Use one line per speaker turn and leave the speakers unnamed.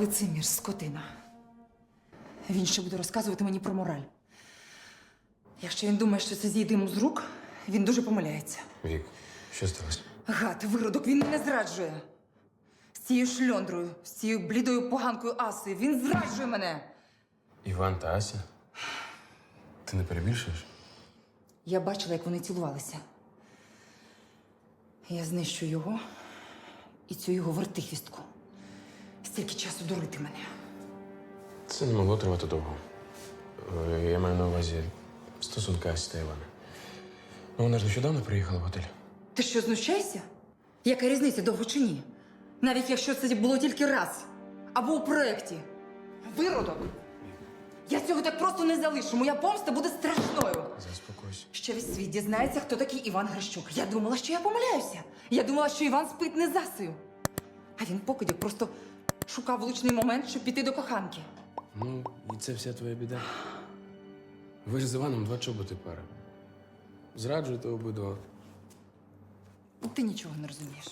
Лицемір, скотина. Він ще буде розказувати мені про мораль. Якщо він думає, що це зійде йому з рук, він дуже помиляється.
Вік, що сталося?
Гад, виродок, він мене зраджує. З цією шльондрою, з цією блідою поганкою Асою. Він зраджує мене.
Іван та Ася? Ти не перебільшуєш?
Я бачила, як вони цілувалися. Я знищу його і цю його вертихвістку. Стільки часу дурити мене.
Це не могло тривати довго. Е, Я маю на увазі стосунки Асі та Івана. Ну, вона ж нещодавно приїхала в готель.
Ти що, знущайся? Яка різниця довго чи ні? Навіть якщо це було тільки раз або у проєкті. Виродок! Я цього так просто не залишу. Моя помста буде страшною.
Заспокойся.
Що весь світ дізнається, хто такий Іван Грищук. Я думала, що я помиляюся. Я думала, що Іван спить не з Асею. А він покидьок просто шукав влучний момент, щоб піти до коханки.
Ну, і це вся твоя біда. Ви ж з Іваном два чоботи пара. Зраджуєте обидва.
Ти нічого не розумієш.